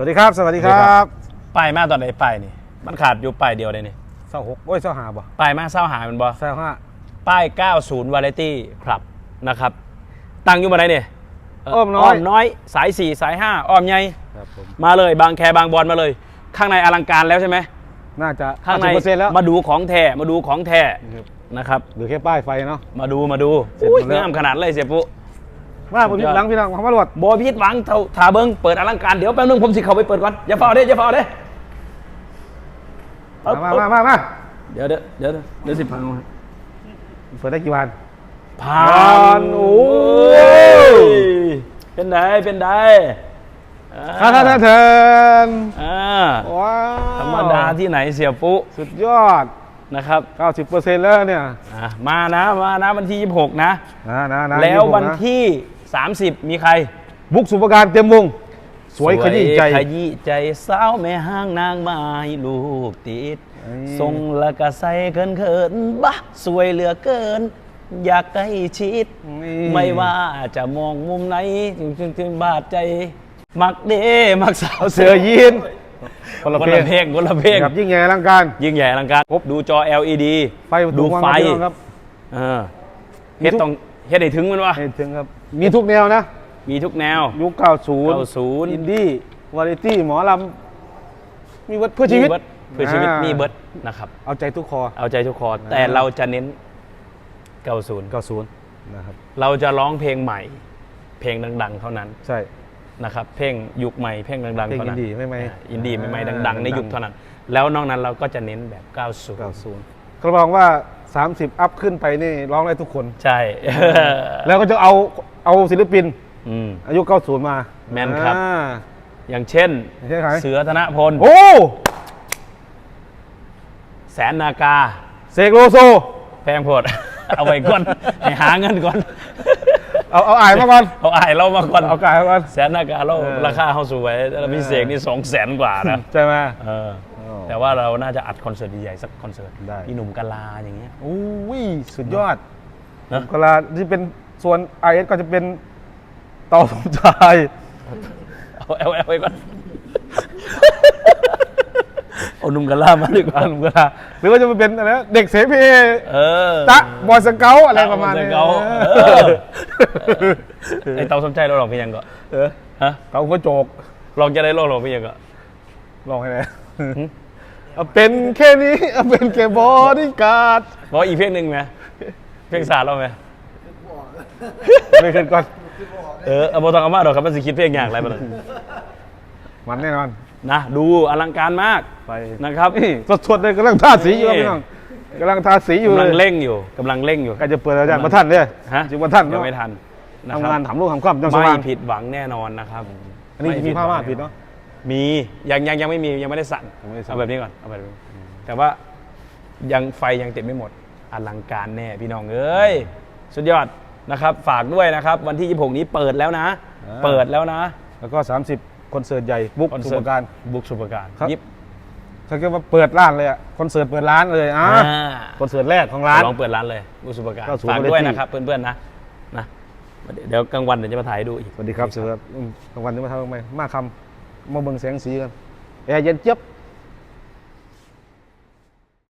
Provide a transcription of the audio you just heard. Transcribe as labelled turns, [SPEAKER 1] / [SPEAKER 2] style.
[SPEAKER 1] สวัสดีครับ สวัสดีครั
[SPEAKER 2] สวัสดีครับบป้ายมาตอนไหนป้ายนี่ มันขาดอยู่ป้ายเดียวเลยนี่
[SPEAKER 1] เศร้าหกโอ้ยเศร้าหาบ่
[SPEAKER 2] ป้ายมาเศร้าหามันบอ
[SPEAKER 1] เศร้าห้า
[SPEAKER 2] ป้าย 90 Variety ครับนะครับ ตั้งอยู่มาไหนเนี่ยเอ้
[SPEAKER 1] อมน้อย
[SPEAKER 2] อ้อมน้อย สาย 4 สาย 5 อ้อมใหญ่
[SPEAKER 1] ครับผม
[SPEAKER 2] มาเลยบางแคบางบอลมาเลย ข้างในอลังการแล้วใช่ไหม
[SPEAKER 1] น่าจะ
[SPEAKER 2] ข้างใน
[SPEAKER 1] เปอร์เซ็นต์แล้ว
[SPEAKER 2] มาดูของแท้มาดูของแท้
[SPEAKER 1] ครับ
[SPEAKER 2] นะครับ
[SPEAKER 1] เหลือแค่ป้ายไฟเนาะ
[SPEAKER 2] มาดูมาดู
[SPEAKER 1] เสร็จหม
[SPEAKER 2] อุ้ย
[SPEAKER 1] ดแล้ว
[SPEAKER 2] งามขนาดเลยเสียปุ๊
[SPEAKER 1] มาผม
[SPEAKER 2] สุด
[SPEAKER 1] พิ
[SPEAKER 2] ยอด
[SPEAKER 1] หลังพี่น้องของตำรวจ
[SPEAKER 2] โบพิษหวังเท่าถาเบิงเปิดอลังการเดี๋ยวแป๊บนึงผมสิเข้าไปเปิดก่อนอย่าเฝ้าเด้อย่าเฝ้าเด้
[SPEAKER 1] มามามามา
[SPEAKER 2] เดี๋ยวเดี๋ยวเดี๋ยวเดี๋ยวสิพังมา
[SPEAKER 1] เปิดได้กี่วัน
[SPEAKER 2] ผ่า
[SPEAKER 1] ผ่าน
[SPEAKER 2] น
[SPEAKER 1] โอ้
[SPEAKER 2] โอ้
[SPEAKER 1] ย
[SPEAKER 2] ยเป็นไดเป็นไดอ่า
[SPEAKER 1] ท่านท่านท่านเทิน
[SPEAKER 2] อ่า
[SPEAKER 1] ว้าว
[SPEAKER 2] ธรรมดาที่ไหนเสียปุ๊
[SPEAKER 1] สุดยอด
[SPEAKER 2] นะครับ
[SPEAKER 1] 90เปอร์เซ็นต์แล้วเนี่ย
[SPEAKER 2] อะมานะ มานะวันที่ 26 นะ
[SPEAKER 1] นะนะนะ
[SPEAKER 2] แล้ว
[SPEAKER 1] 26
[SPEAKER 2] วัน
[SPEAKER 1] นะ
[SPEAKER 2] ที่ 30 มีใคร
[SPEAKER 1] บุ๊กสุปการเต็มวง สวยขยี้ใจ
[SPEAKER 2] ขยี้ใจสาวแม่ห้างนางไม้ลูกติด
[SPEAKER 1] เอ้ย
[SPEAKER 2] ทรงละกะใสเกินเขินบะสวยเหลือเกิน อยากใกล้ชิด
[SPEAKER 1] นี่
[SPEAKER 2] ไม่ว่าจะมองมุมไหนถึงถึงบาดใจ มักเด้มักสาว
[SPEAKER 1] เอาเสือยีนคน
[SPEAKER 2] ค
[SPEAKER 1] ละ
[SPEAKER 2] น
[SPEAKER 1] เพล
[SPEAKER 2] ละ
[SPEAKER 1] ง
[SPEAKER 2] เพลงคนละเพลง
[SPEAKER 1] กับยิ่งใหญ่อลังการ
[SPEAKER 2] ยิ่งใหญ่อลังการดูจอ LED
[SPEAKER 1] ไฟประตู
[SPEAKER 2] ดู
[SPEAKER 1] วัง
[SPEAKER 2] ไฟ
[SPEAKER 1] ครับพี่น้องครับ
[SPEAKER 2] เออเฮ็ดต้อง เฮ็ดให้ถึงมันวะ
[SPEAKER 1] ให้ถึงครับ มีทุกแนวนะ
[SPEAKER 2] มีทุกแนว
[SPEAKER 1] ยุค 90
[SPEAKER 2] 90
[SPEAKER 1] อินดี้ วาไรตี้ หมอลำ มีวัดเพื่อชีวิต
[SPEAKER 2] มีเบิร์ดเพื่อชีวิต
[SPEAKER 1] อ่ามี
[SPEAKER 2] มีเบิร์ดนะครับ
[SPEAKER 1] เอาใจทุกคอ
[SPEAKER 2] เอาใจทุกคอแต่เราจะเน้น 90
[SPEAKER 1] 90 นะครับ
[SPEAKER 2] เราจะร้องเพลงใหม่ เพลงดัง ๆ เท่านั้น
[SPEAKER 1] ใช่
[SPEAKER 2] นะครับ เพลงยุคใหม่ เพลงดังๆ
[SPEAKER 1] เพลง
[SPEAKER 2] เท่านั้น
[SPEAKER 1] อินดี้ไม่ไม่
[SPEAKER 2] อ่าอินดี้ไม่ไม่
[SPEAKER 1] อ่า
[SPEAKER 2] ดัง ๆ ในยุค
[SPEAKER 1] ดังๆ
[SPEAKER 2] เท่านั้น แล้วนอกนั้นเราก็จะเน้นแบบ 90
[SPEAKER 1] 90 เขาบอกว่า 30 อัพขึ้นไปนี่ร้องได้ทุกคน
[SPEAKER 2] ใช่
[SPEAKER 1] แล้วก็จะเอาเอาศิลปิน
[SPEAKER 2] อืม
[SPEAKER 1] อายุ 90 มา
[SPEAKER 2] แม่นครับ
[SPEAKER 1] อ่า
[SPEAKER 2] อย่างเช่น
[SPEAKER 1] อย่างเช่นใคร
[SPEAKER 2] เสือธนพล
[SPEAKER 1] โอ้
[SPEAKER 2] แสนนากา
[SPEAKER 1] เสกโลโซ
[SPEAKER 2] แพงโพด เอาไว้ก่อน ให้หาเงินก่อน
[SPEAKER 1] เอาเอาอ่ายมาก่อน
[SPEAKER 2] เอาอายเรามาก่อน
[SPEAKER 1] เอากายมาก่อน
[SPEAKER 2] แสนนากาเรา
[SPEAKER 1] เออ
[SPEAKER 2] ราคาเขาสวยแล้วพิเศษนี่สองแสนกว่านะ
[SPEAKER 1] ใช่ไหม
[SPEAKER 2] เออ
[SPEAKER 1] อ๋อ
[SPEAKER 2] แต่ว่าเราน่าจะอัดคอนเสิร์ตใหญ่ๆสักคอนเสิร์ต
[SPEAKER 1] ได้
[SPEAKER 2] พี่หนุ่มกะลาอย่างเงี้ย
[SPEAKER 1] โอ้ยสุดยอด
[SPEAKER 2] เนอะ
[SPEAKER 1] กลาที่เป็นส่วนไอเอสก็จะเป็นต่อสมชาย
[SPEAKER 2] เอาเอาเอาไว้ก่อน เอาหนุ่มกะลามาดีกว่า
[SPEAKER 1] อันกลาหรือว่าจะไปเป็นอะไรนะเด็กเสเพ
[SPEAKER 2] เออ
[SPEAKER 1] ตะบอยสเกาต์อะไรประมาณนี้
[SPEAKER 2] เกาเออไอเตาสมใจเราลองเพียงก็
[SPEAKER 1] เออ
[SPEAKER 2] ฮะ
[SPEAKER 1] เกาก็โจก
[SPEAKER 2] ลองจะได้ลองลองเพียงก็
[SPEAKER 1] ลองให้เลย เอาเป็นแค่นี้เอาเป็นแค่บอดี้การ์ด
[SPEAKER 2] บอกอีกเพลงหนึ่งไหมเพลงสาดเราไหม
[SPEAKER 1] ไม่ขึ้นก่อน
[SPEAKER 2] เออเอาบอต้องเอามาดอกครับมันสิคิดเพลงอย่างไรบ้าง
[SPEAKER 1] มันแน่นอน
[SPEAKER 2] นะดูอลังการมาก
[SPEAKER 1] ไป
[SPEAKER 2] นะครับ
[SPEAKER 1] นี่สดๆเลยกำลังทาสีอยู่ครับพี่น้องกำลังทาสีอยู่
[SPEAKER 2] กำ
[SPEAKER 1] เล
[SPEAKER 2] ลัง
[SPEAKER 1] ย
[SPEAKER 2] เร่งอยู่กำลังเร่งอยู่
[SPEAKER 1] ใกล้จะเปิดอาจารย์ประท่านเนี่ย
[SPEAKER 2] ฮะ
[SPEAKER 1] จิงประท่าน
[SPEAKER 2] ยังไม่ทันนะค
[SPEAKER 1] ทำ
[SPEAKER 2] รับ
[SPEAKER 1] งานถามลูกทำความจำส
[SPEAKER 2] ไม่
[SPEAKER 1] ว่าง
[SPEAKER 2] ผิดหวังแน่นอนนะครับ
[SPEAKER 1] อันนี้
[SPEAKER 2] ไมี
[SPEAKER 1] ผ้าม่าน
[SPEAKER 2] หวัง
[SPEAKER 1] ผิดเนาะ
[SPEAKER 2] มียังยังยังไม่มียังไม่ได้สั่น
[SPEAKER 1] ยังไม่ได้สั่น
[SPEAKER 2] เอาแบบนี้ก่อนเอาแบบนี้แต่ว่ายังไฟยังติดไม่หมดอลังการแน่พี่น้องเอ้ยสุดยอดนะครับ ฝากด้วยนะครับ วันที่ 26 นี้เปิดแล้วนะเปิดแล้วนะ
[SPEAKER 1] แล้วก็ 30 คอนเสิร์ตใหญ่บุ๊ก
[SPEAKER 2] คอน
[SPEAKER 1] สุ
[SPEAKER 2] เสิร์
[SPEAKER 1] ป
[SPEAKER 2] ต
[SPEAKER 1] การ
[SPEAKER 2] บุกสุปการ
[SPEAKER 1] ครับ
[SPEAKER 2] ยิบ
[SPEAKER 1] ถ้าเกิดว่าเปิดร้านเลยอะคอนเสิร์ตเปิดร้านเลยอะ
[SPEAKER 2] อ่า
[SPEAKER 1] คอนเสิร์ตแรกของร้าน
[SPEAKER 2] ลองเปิดร้านเลยบุกสุปการ
[SPEAKER 1] ก็ศูนย์
[SPEAKER 2] ฝากด้วย
[SPEAKER 1] Variety
[SPEAKER 2] นะครับเพื่อนๆนะนะเดี๋ยวกลางวันเดี๋ยวจะมาถ่ายให้ดูอีก
[SPEAKER 1] สวัสดีครับเสือครับอืมกลางวันนี้มาทำทำไมมาคำ มาเบิ่งแสง